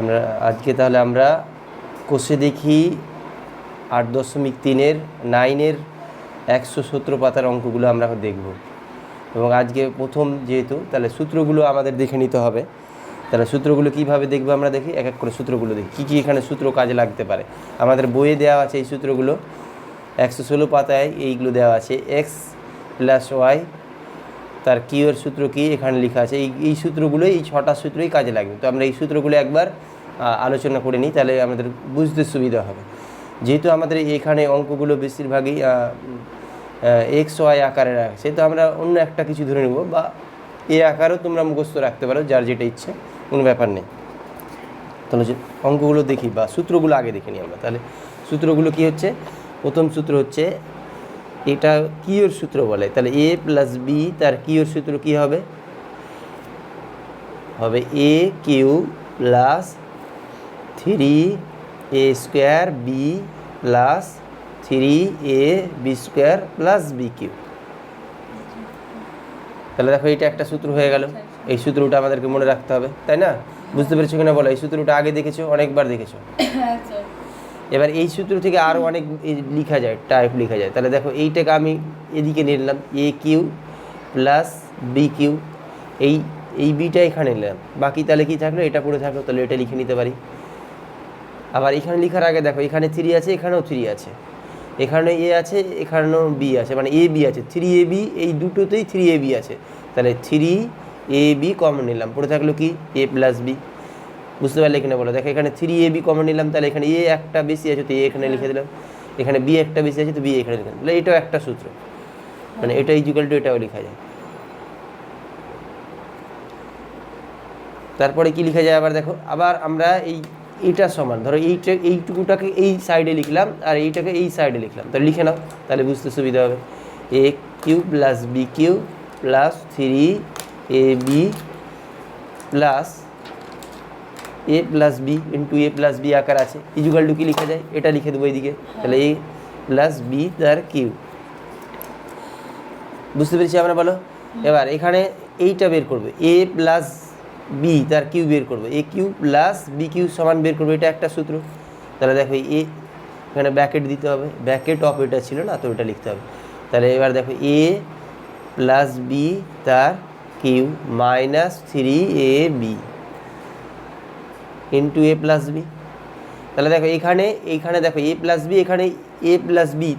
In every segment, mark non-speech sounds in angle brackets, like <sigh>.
আমরা আজকে তাহলে আমরা কোষে দেখি আট দশমিক তিনের, নাইনের একশো সতেরো পাতার অঙ্কগুলো আমরা দেখব। এবং আজকে প্রথম যেহেতু, তাহলে সূত্রগুলো আমাদের দেখে নিতে হবে। তাহলে সূত্রগুলো কীভাবে দেখব আমরা দেখি? এক এক করে সূত্রগুলো দেখি। কী কী এখানে সূত্র কাজে লাগতে পারে? আমাদের বইয়ে দেওয়া আছে এই সূত্রগুলো। একশো ষোলো পাতায় এইগুলো দেওয়া আছে। এক্স প্লাস ওয়াই তার কিউ এর সূত্র কি এখানে লেখা আছে, এই এই সূত্রগুলো এই ছটা সূত্রই কাজে লাগবে। তো আমরা এই সূত্রগুলো একবার আলোচনা করে নিই, তাহলে আমাদের বুঝতে সুবিধা হবে। যেহেতু আমাদের এখানে অঙ্কগুলো বেশিরভাগই এক্স ওয়াই আকারে রাখছে তো আমরা অন্য একটা কিছু ধরে নেব, বা এ আকারও তোমরা মুখস্থ রাখতে পারো, যার যেটা ইচ্ছে, কোনো ব্যাপার নেই। তাহলে অঙ্কগুলো দেখি, বা সূত্রগুলো আগে দেখে নিই আমরা। তাহলে সূত্রগুলো কি হচ্ছে? প্রথম সূত্র হচ্ছে এটা কিওর সূত্র বলে? তাহলে এ প্লাস বি তার কিওর সূত্র কি হবে? হবে A cube plus three A square B plus three A B square plus B cube তাহলে দেখো এটা একটা সূত্র হয়ে গেল। এই সূত্রটা আমাদেরকে মনে রাখতে হবে, তাই না? বুঝতে পেরেছ কিনা বলো? এই সূত্রটা আগে দেখেছ, অনেকবার দেখেছ। <coughs> আচ্ছা এবার এই সূত্র থেকে আরও অনেক লিখা যায় টাইপ লিখা যায়। তাহলে দেখো এইটাকে আমি এদিকে নিলাম A cube plus B cube এই এই বিটা এখানে নিলাম। বাকি তাহলে কি থাকল? এটা পড়ে থাকল, তাহলে এটা লিখে নিতে পারি। আবার এখানে লেখার আগে দেখো, এখানে থ্রি আছে, এখানেও থ্রি আছে। এখানে এ আছে, এখানেও বি আছে মানে এ বি আছে। থ্রি এ বি এই দুটোতেই থ্রি এ বি আছে। তাহলে থ্রি এ বি কমন নিলাম। পড়ে থাকল কি? এ প্লাস বি বুঝতে পারলে এখানে বলো। দেখো, এখানে থ্রি এ বি কমন নিলাম, তাহলে এখানে এ একটা বেশি আছে, তো এ এখানে লিখে দিলাম। এখানে বি একটা বেশি আছে, তো বি এখানে লিখে দিলাম। এটাও একটা সূত্র। মানে এটা ইজিক্যাল টু এটাও লেখা যায়। তারপরে কি লিখা যায় আবার দেখো? আবার আমরা এই এইটা সমান। ধরো এইটা, এইটুকুটাকে এই সাইডে লিখলাম, আর এইটাকে এই সাইডে লিখলাম। তাহলে লিখে নাও, তাহলে বুঝতে সুবিধা হবে। A cube plus B cube plus three A B plus A plus B into A plus B আকার আছে। ইজুগাল টু কি লিখা যায়? এটা লিখে দেবো এইদিকে তাহলে এ প্লাস বি তার কিউ বুঝতে পেরেছি আমরা বলো? এবার এখানে এইটা বের করবে। এ প্লাস বি তার কিউ বের করবে। A cube plus B cube সমান বের করবে। এটা একটা সূত্র। তাহলে দেখো এ এখানে ব্যাকেট দিতে হবে। ব্যাকেট অফ এটা ছিল না, তো এটা লিখতে হবে। তাহলে এবার দেখো এ প্লাস বি তার cube minus three A B into A plus B তাহলে দেখো এখানে এইখানে দেখো এ প্লাস বি এখানে এ প্লাস বি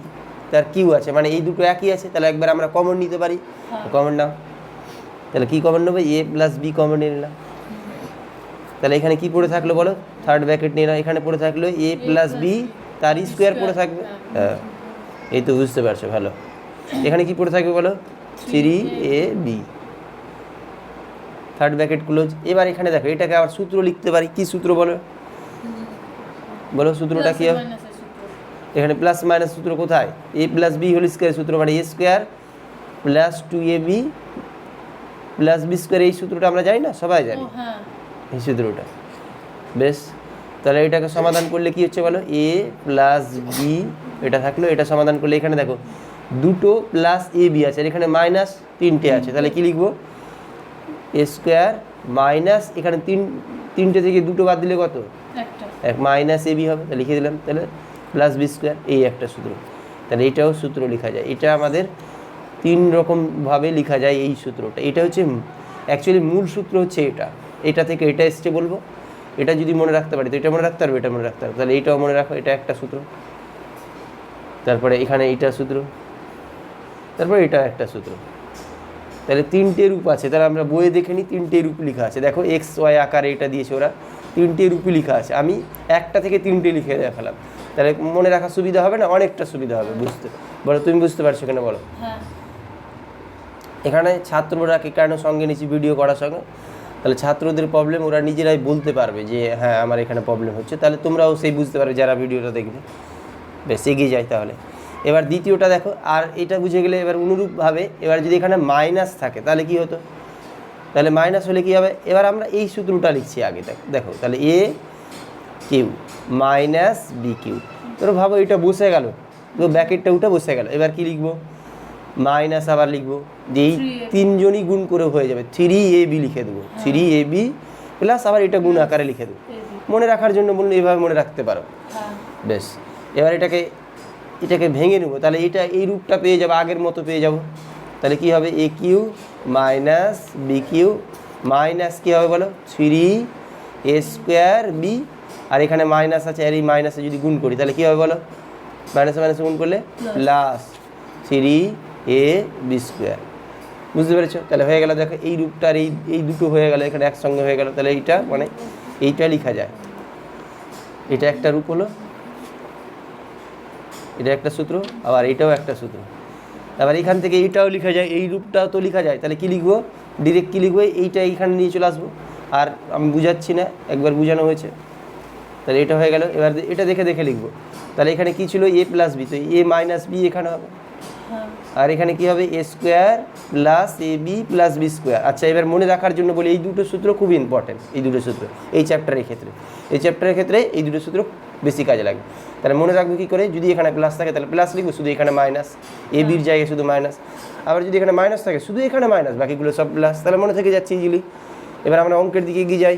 তার কিউ আছে মানে এই দুটো একই আছে তাহলে একবার আমরা কমন নিতে পারি। কমন নাও। তাহলে কি কমন নেবে? এ প্লাস বি কমন নিয়ে নিলাম। তাহলে এখানে কি পড়ে থাকল বলো? থার্ড ব্র্যাকেট নিয়ে নাও। এখানে পড়ে থাকল এ প্লাস বি তার স্কোয়ার পড়ে থাকবে। হ্যাঁ। এই তো বুঝতে পারছ ভালো। এখানে কি পড়ে থাকবে বলো? Three A B third bracket close এবার এখানে দেখো এটাকে আবার সূত্র লিখতে পারি। কি সূত্র বলো? বলো সূত্রটা কি হবে এখানে প্লাস মাইনাস সূত্র কোথায়? A plus B whole square সূত্র মানে A square plus two A B plus B square এই সূত্রটা আমরা জানি না? সবাই জানি। হ্যাঁ। এই সূত্রটা। বেশ। তাহলে এটাকে সমাধান করলে কি হচ্ছে বলো? এ প্লাস বি এটা থাকল এটা সমাধান করলে এখানে দেখো দুটো প্লাস এ বি আছে আর এখানে মাইনাস তিনটে আছে। তাহলে কি লিখব? স্কোয়ার মাইনাস এখানে তিন তিনটে থেকে দুটো বাদ দিলে কত? এক মাইনাস এ বি হবে তাহলে লিখে দিলাম তাহলে প্লাস বি স্কোয়ার এই একটা সূত্র। তাহলে এটাও সূত্র লেখা যায়। এটা আমাদের তিন রকমভাবে লেখা যায় এই সূত্রটা। এটা হচ্ছে অ্যাকচুয়ালি মূল সূত্র হচ্ছে এটা। এটা থেকে এটা এসছে বলব। এটা যদি মনে রাখতে পারি তো এটা মনে রাখতে পারবে এটা মনে রাখতে পারবে। তাহলে এইটাও মনে রাখো এটা একটা সূত্র। তারপরে এখানে এইটা সূত্র। তারপরে এটা একটা সূত্র। তাহলে তিনটে রূপ আছে তাহলে আমরা বইয়ে দেখে নিই তিনটে রূপ লেখা আছে। দেখো এক্স ওয়াই আকারে এটা দিয়েছে ওরা তিনটে রূপই লেখা আছে। আমি একটা থেকে তিনটে লিখে দেখালাম। তাহলে মনে রাখা সুবিধা হবে না? অনেকটা সুবিধা হবে বুঝতে বলো তুমি বুঝতে পারছ কেন বলো? হ্যাঁ। এখানে ছাত্ররা কে কেন সঙ্গে নিচ্ছি ভিডিও করার সঙ্গে? তাহলে ছাত্রদের প্রবলেম ওরা নিজেরাই বলতে পারবে যে হ্যাঁ আমার এখানে প্রবলেম হচ্ছে। তাহলে তোমরাও সেই বুঝতে পারবে যারা ভিডিওটা দেখবে। বেশ এগিয়ে যায় তাহলে। এবার দ্বিতীয়টা দেখো আর এটা বুঝে গেলে এবার অনুরূপভাবে এবার যদি এখানে মাইনাস থাকে তাহলে কি হতো? তাহলে মাইনাস হলে কি হবে? এবার আমরা এই সূত্রটা লিখছি আগে দেখ- দেখো তাহলে A cube minus B cube তোর ভাবো এটা বসে গেল তো ব্যাকেটটা উঠে বসে গেল এবার কি লিখব? মাইনাস আবার লিখব যে এই তিনজনই গুণ করে হয়ে যাবে থ্রি এ বি লিখে দেবো থ্রি এ বি প্লাস আবার এটা গুণ আকারে লিখে দেবো। মনে রাখার জন্য বলুন এভাবে মনে রাখতে পারো। হ্যাঁ। বেশ এবার এটাকে এটাকে ভেঙে নেব। তাহলে এটা এই রূপটা পেয়ে যাব আগের মতো পেয়ে যাব। তাহলে কি হবে? A cube minus B cube minus কী হবে বলো? থ্রি এ স্কোয়ার বি আর এখানে মাইনাস আছে আর এই মাইনাসে যদি গুণ করি তাহলে কী হবে বলো? মাইনাসে মাইনাসে গুণ করলে? Plus three A B square বুঝতে পেরেছ? তাহলে হয়ে গেল দেখো এই রূপটার এই এই দুটো হয়ে গেল এখানে একসঙ্গে হয়ে গেল। তাহলে এইটা মানে এইটা লেখা যায়। এটা একটা রূপ হলো এটা একটা সূত্র, আবার এটাও একটা সূত্র। আবার এখান থেকে এইটাও লেখা যায়, এই রূপটাও তো লিখা যায়। তাহলে কী লিখব? ডিরেক্ট কী লিখব? এইটা এইখানে নিয়ে চলে আসব। আর আমি বুঝাচ্ছি না, একবার বুঝানো হয়েছে। তাহলে এটা হয়ে গেল। এবার এটা দেখে দেখে লিখব। তাহলে এখানে কী ছিল? এ প্লাস বি তো এ মাইনাস বি এখানে হবে। আর এখানে কি হবে? A square plus A B plus B square আচ্ছা এবার মনে রাখার জন্য বলি, এই দুটো সূত্র খুব ইম্পর্টেন্ট এই দুটো সূত্র, এই চ্যাপ্টারের ক্ষেত্রে। এই চ্যাপ্টারের ক্ষেত্রে এই দুটো সূত্র বেশি কাজে লাগবে তাহলে মনে রাখব কী করে? যদি এখানে প্লাস থাকে, তাহলে প্লাস লিখব, শুধু এখানে মাইনাস এ বির জায়গায় শুধু মাইনাস আবার যদি এখানে মাইনাস থাকে, শুধু এখানে মাইনাস বাকিগুলো সব প্লাস তাহলে মনে থেকে যাচ্ছে ইজিলি এবার আমরা অঙ্কের দিকে এগিয়ে যাই।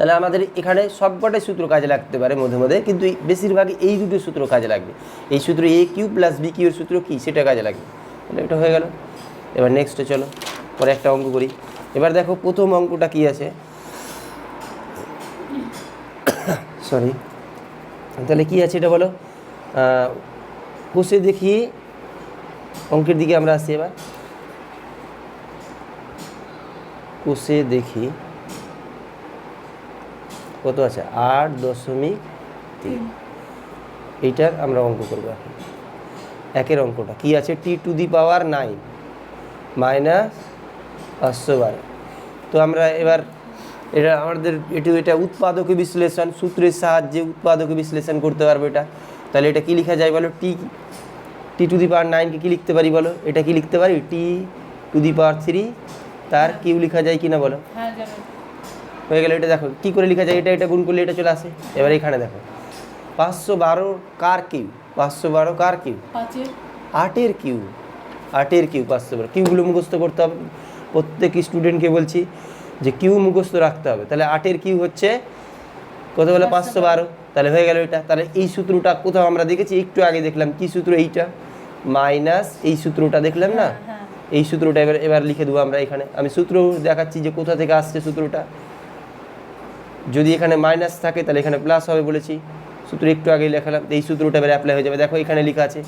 তাহলে আমাদের এখানে সবকটাই সূত্র কাজে লাগতে পারে মধ্যে মধ্যে কিন্তু বেশিরভাগই এই দুটো সূত্র কাজে লাগবে। এই সূত্র এ কিউ প্লাস বি কিউর সূত্র কী? সেটা কাজে লাগবে। তাহলে এটা হয়ে গেল। এবার নেক্সটে চলো পরে একটা অঙ্ক করি। এবার দেখো প্রথম অঙ্কটা কী আছে? সরি তাহলে কী আছে এটা বলো? আহ, কষে দেখি অঙ্কের দিকে আমরা আসি এবার। কষে দেখি কত আছে? আট দশমিক তিন। এইটার আমরা অঙ্ক করব এখন। একের অঙ্কটা কি আছে? Two to the power nine minus পাঁচশো বারো। তো আমরা এবার এটা আমাদের একটু এটা উৎপাদক বিশ্লেষণ সূত্রের সাহায্যে উৎপাদক বিশ্লেষণ করতে পারব এটা। তাহলে এটা কি লেখা যায় বলো? টি টি টু দি পাওয়ার নাইনকে কী লিখতে পারি বলো? এটা কি লিখতে পারি? Two to the power three. তার কিউ লেখা যায় কি না বলো হ্যাঁ হয়ে গেল এটা দেখো কী করে লেখা যায় এটা এটা গুণ করলে এটা চলে আসে। এবার এখানে দেখো পাঁচশো বারো কার কিউ? পাঁচশো বারো কার কিউ? আটের কিউ। আটের কিউ পাঁচশো বারো। কিউগুলো মুখস্থ করতে হবে। প্রত্যেক স্টুডেন্টকে বলছি যে কিউ মুখস্থ রাখতে হবে। তাহলে আটের কিউ হচ্ছে কত বলে? পাঁচশো বারো। তাহলে হয়ে গেল এটা। তাহলে এই সূত্রটা কোথাও আমরা দেখেছি একটু আগে দেখলাম কি সূত্র এইটা? মাইনাস এই সূত্রটা দেখলাম না? হ্যাঁ। এই সূত্রটা এবার এবার লিখে দেবো আমরা এখানে। আমি সূত্র দেখাচ্ছি যে কোথা থেকে আসছে সূত্রটা। যদি এখানে মাইনাস থাকে তাহলে এখানে প্লাস হবে বলেছি। সূত্র একটু আগে লেখালাম এই সূত্রটা এবার অ্যাপ্লাই হয়ে যাবে। দেখো এখানে লেখা আছে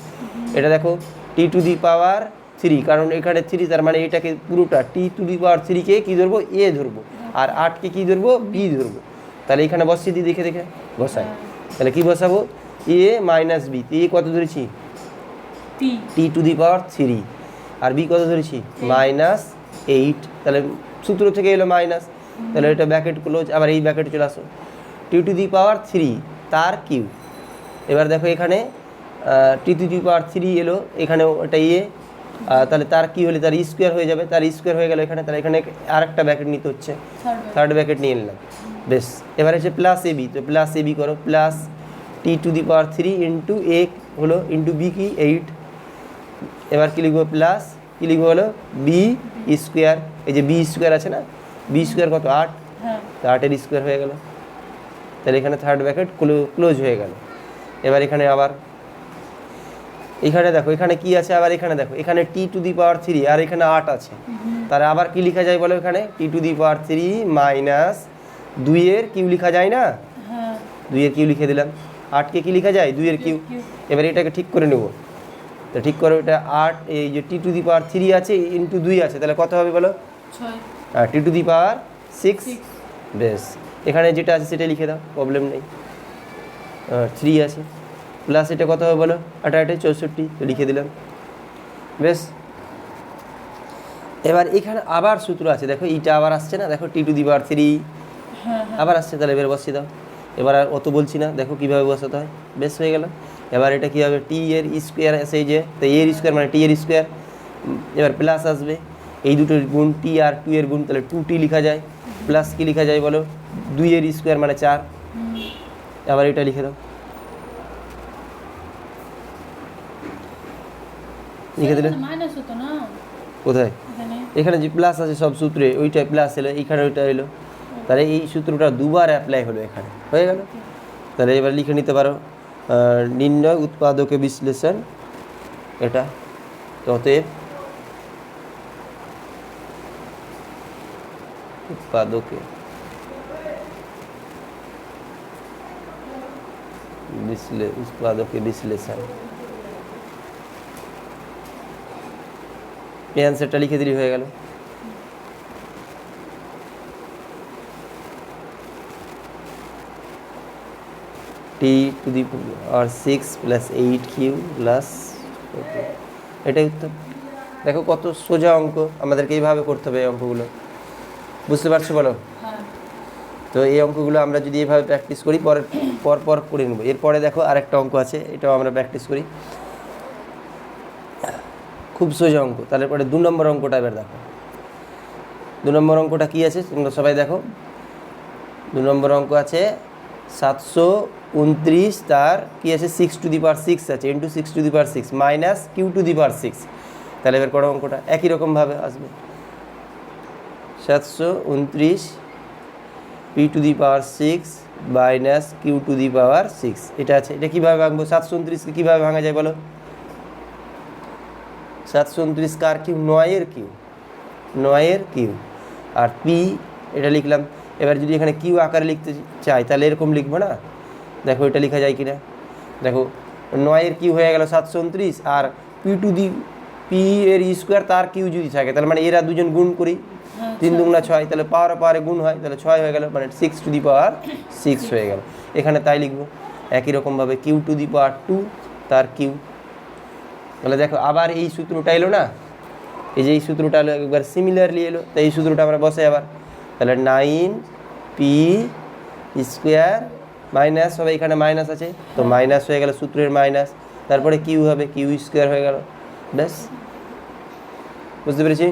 এটা দেখো টি টু দি পাওয়ার থ্রি কারণ এখানে থ্রি তার মানে এটাকে পুরোটা টি টু দি পাওয়ার থ্রিকে কী ধরবো? এ ধরবো। আর আটকে কী ধরবো? বি ধরবো। তাহলে এখানে বসিয়ে দিই দেখে দেখে বসাই। তাহলে কি বসাবো? এ মাইনাস বি এ কত ধরেছি? Two to the power three R B কত ধরেছি? মাইনাস এইট তাহলে সূত্র থেকে এলো মাইনাস তাহলে এটা ব্যাকেট ক্লোজ আবার এই ব্যাকেট চলে আসো। Two to the power three তার কিউ এবার দেখো এখানে T to the power three এলো এখানে ওটা ইয়ে। তাহলে তার কি হলে তার স্কোয়ার হয়ে যাবে। তার স্কোয়ার হয়ে গেল এখানে তাহলে এখানে আরেকটা ব্যাকেট নিতে হচ্ছে। থার্ড থার্ড ব্যাকেট নিয়ে নিলাম। বেশ এবার হচ্ছে প্লাস এ বি তো প্লাস এ বি করো। Plus T to the power three into A হলো ইন্টু বি কি? এইট এবার কি লিখব? প্লাস কি লিখব হলো বি স্কোয়ার এই যে বি স্কোয়ার আছে না? বি স্কোয়ার কত? আট? হ্যাঁ। তো আটের স্কোয়ার হয়ে গেল। তাহলে এখানে থার্ড ব্যাকেট ক্লোজ হয়ে গেল। এবার এখানে আবার এখানে দেখো এখানে কি আছে? আবার এখানে দেখো এখানে T to the power three আর এখানে আট আছে। তাহলে আবার কি লেখা যায় বলো এখানে? T to the power three minus দুইয়ের কিউ লেখা যায় না? হ্যাঁ। দুইয়ের কিউ লিখে দিলাম। আটকে কি লেখা যায়? দুইয়ের কিউ। এবার এটাকে ঠিক করে নেব। তো ঠিক করে এটা আট এই যে T to the power three আছে ইন্টু দুই আছে তাহলে কত হবে বলো? ছয়। T to the power six. বেশ। এখানে যেটা আছে সেটা লিখে দাও প্রবলেম নেই। থ্রি আছে। প্লাস এটা কত হবে বলো? আটা আটে চৌষট্টি তো লিখে দিলাম। বেশ। এবার এখানে আবার সূত্র আছে। দেখো এইটা আবার আসছে না? দেখো টি টু দি পাওয়ার থ্রি আবার আসছে তাহলে এবার বসিয়ে দাও। এবার আর অত বলছি না। দেখো কীভাবে বসাতে হয়। বেশ হয়ে গেল। এবার এটা কী হবে? টি এর স্কোয়ার এই যে তো এর স্কোয়ার মানে টি এর স্কোয়ার এবার প্লাস আসবে। এই দুটোর গুণ টি আর টু এর গুণ তাহলে টু টি লেখা যায় প্লাস কি লেখা যায় বলো? দুই এর স্কোয়ার মানে চার। আবার এটা লিখে দাও। লিখে দিলে? কোথায়? এখানে। যে প্লাস আছে সব সূত্রে ওইটাই প্লাস এলো এইখানে ওইটা এলো। তাহলে এই সূত্রটা দুবার অ্যাপ্লাই হলো এখানে। হয়ে গেল? তাহলে এবার লিখে নিতে পারো নির্ণয় উৎপাদকে বিশ্লেষণ এটা। তো অতএব উৎপাদকে বিশ্লে উৎপাদকে বিশ্লেষণ এই অ্যান্সারটা লিখে দিলি হয়ে গেল T to the R six plus eight Q plus এটাই উত্তর দেখো কত সোজা অঙ্ক আমাদেরকে এইভাবে করতে হবে এই অঙ্কগুলো বুঝতে পারছ বলো? হ্যাঁ। তো এই অঙ্কগুলো আমরা যদি এভাবে প্র্যাকটিস করি পরে পর পর করে নেব। এরপরে দেখো আরেকটা অঙ্ক আছে এটাও আমরা প্র্যাকটিস করি। খুব সোজা অঙ্ক তাহলে পরে দু নম্বর অঙ্কটা এবার দেখো। দু নম্বর অঙ্কটা কী আছে তোমরা সবাই দেখো। দু নম্বর অঙ্ক আছে সাতশো উনত্রিশ তার কী আছে? Six to the power six আছে into six to the power six minus Q to the power six তাহলে এবার করো অঙ্কটা একই রকমভাবে আসবে। সাতশো উনত্রিশ P to the power six minus Q to the power six এটা আছে। এটা কীভাবে ভাঙবো? সাতশো উনত্রিশকে কীভাবে ভাঙা যায় বলো? সাতশো উনত্রিশ কার কিউ? নয়ের কিউ। নয়ের কিউ। আর পি এটা লিখলাম। এবার যদি এখানে কিউ আকারে লিখতে চাই, তাহলে এরকম লিখব না? দেখো, এটা লেখা যায় কিনা? দেখো, নয়ের কিউ হয়ে গেল সাতশো উনত্রিশ, আর পি টু দি পি এর স্কোয়ার তার কিউ যদি থাকে, তাহলে মানে এরা দুজন গুণ করি। তিন দুগুণা ছয়, তাহলে পাওয়ার পাওয়ারে গুণ হয়, তাহলে ছয় হয়ে গেল মানে six to the power six হয়ে গেল। এখানে তাই লিখব, একই রকমভাবে Q to the power two তার কিউ তাহলে দেখো, আবার এই সূত্রটা এলো না? এই যে এই সূত্রটা এলো, একবার সিমিলারলি এলো তো এই সূত্রটা আমরা বসে আবার। তাহলে নাইন পি স্কোয়ার মাইনাস হবে এখানে মাইনাস আছে, তো মাইনাস হয়ে গেল সূত্রের মাইনাস তারপরে কিউ হবে কিউ স্কোয়ার হয়ে গেল, ব্যাস। বুঝতে পেরেছি?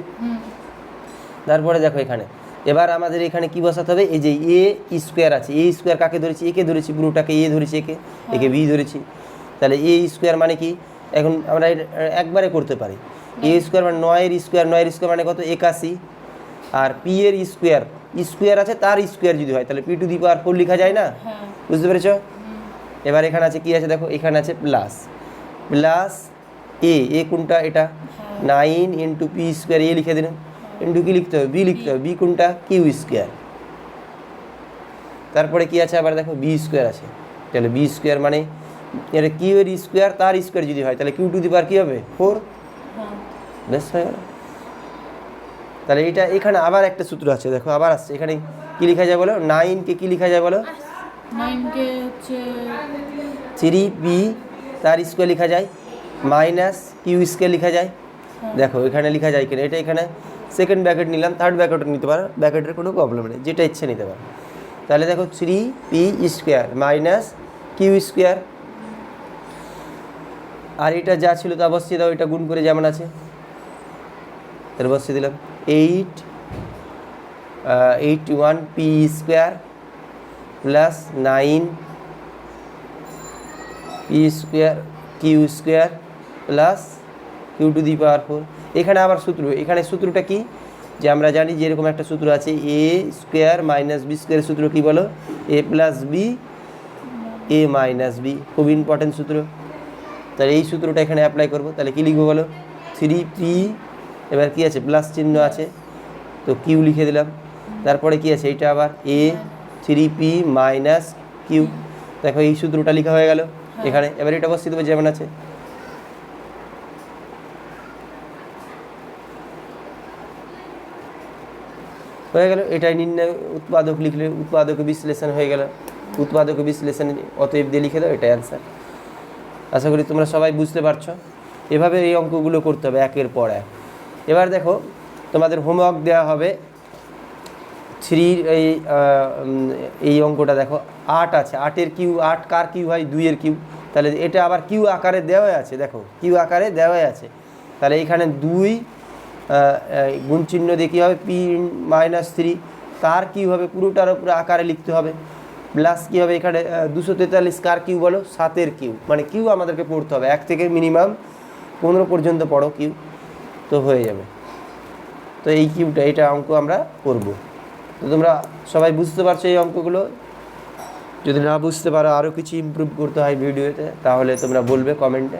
তারপরে দেখো এখানে। এবার আমাদের এখানে কি বসাতে হবে? এই যে এ স্কোয়ার আছে। এ স্কোয়ার কাকে ধরেছি? একে ধরেছি। পুরোটাকে এ ধরেছি একে। একে বি ধরেছি। তাহলে এ স্কোয়ার মানে কি? এখন আমরা একবারে করতে পারি। এ স্কোয়ার মানে নয়ের স্কোয়ার। নয়ের স্কোয়ার মানে কত? একাশি। আর পি এর স্কোয়ার। স্কোয়ার আছে তার স্কোয়ার যদি হয় তাহলে P to the power four লেখা যায় না? হ্যাঁ। বুঝতে পেরেছ? এবার এখানে আছে কি আছে? দেখো এখানে আছে প্লাস প্লাস এ এ কোনটা? এটা? নাইন ইন্টু পি স্কোয়ার এ লিখে দিলাম ইন্টু কি লিখতে হবে বি লিখতে হবে বি কোনটা? কিউ স্কোয়ার তারপরে কি আছে? আবার দেখো বি স্কোয়ার আছে। তাহলে বি স্কোয়ার মানে এটা কিউ এর স্কোয়ার তার স্কোয়ার যদি হয় তাহলে কিউ টু দি পাওয়ার কী হবে? ফোর হ্যাঁ বেশ হয়ে গেল তাহলে এটা এখানে আবার একটা সূত্র আছে দেখো আবার আসছে। এখানে কি লেখা যায় বলো? নাইনকে কি লেখা যায় বলো? থ্রি বি তার স্কোয়ার লেখা যায়। মাইনাস কিউ স্কোয়ার লেখা যায়। দেখো এখানে লেখা যায় কিনা? এটা এখানে সেকেন্ড ব্যাকেট নিলাম থার্ড ব্যাকেটও নিতে পারো ব্যাকেটের কোনো প্রবলেম নেই, যেটা ইচ্ছে নিতে পারো। তাহলে দেখো three P square minus Q square আর এটা যা ছিল তা বসিয়ে দাও, এটা গুণ করে যেমন আছে। তাহলে বসিয়ে দিলাম eight eight one P square plus nine P square Q square plus Q to the power four এখানে আবার সূত্র এখানে সূত্রটা কি? যে আমরা জানি যে এরকম একটা সূত্র আছে এ স্কোয়ার মাইনাস বি স্কোয়ারের সূত্র কী বলো? A plus B A minus B খুব ইম্পর্টেন্ট সূত্র। তাহলে এই সূত্রটা এখানে অ্যাপ্লাই করব। তাহলে কী লিখব বলো? থ্রি পি এবার কী আছে? প্লাস চিহ্ন আছে। তো কিউ লিখে দিলাম। তারপরে কি আছে? এইটা আবার এ থ্রি পি মাইনাস কিউ দেখো এই সূত্রটা লেখা হয়ে গেল। এখানে এবার এটা বসিয়ে দেবো যেমন আছে। হয়ে গেল, এটাই নির্ণয় উৎপাদক লিখলে উৎপাদক বিশ্লেষণ হয়ে গেল। উৎপাদক বিশ্লেষণ অতএব দিয়ে লিখে দাও, এটাই অ্যান্সার আশা করি তোমরা সবাই বুঝতে পারছ। এভাবে এই অঙ্কগুলো করতে হবে একের পর এক। এবার দেখো, তোমাদের হোমওয়ার্ক দেওয়া হবে থ্রির এই এই অঙ্কটা দেখো, আট আছে। আটের কিউ, আট কার কিউ হয়? দুইয়ের কিউ। তাহলে এটা আবার কিউ আকারে দেওয়াই আছে, দেখো। কিউ আকারে দেওয়াই আছে। তাহলে এখানে দুই গুণ চিহ্ন দিয়ে কী হবে, পি মাইনাস থ্রি তার কী হবে, পুরোটার উপরে আকারে লিখতে হবে। প্লাস কী হবে এখানে দুশো তেতাল্লিশ কার কিউ বলো? সাতের কিউ। মানে কিউ আমাদেরকে পড়তে হবে। এক থেকে মিনিমাম পনেরো পর্যন্ত পড়ো কিউ। তো হয়ে যাবে। তো এই কিউটা, এটা অঙ্ক আমরা করব। তো তোমরা সবাই বুঝতে পারছ এই অঙ্কগুলো? যদি না বুঝতে পারো আরও কিছু ইমপ্রুভ করতে হয় ভিডিওতে তাহলে তোমরা বলবে কমেন্টে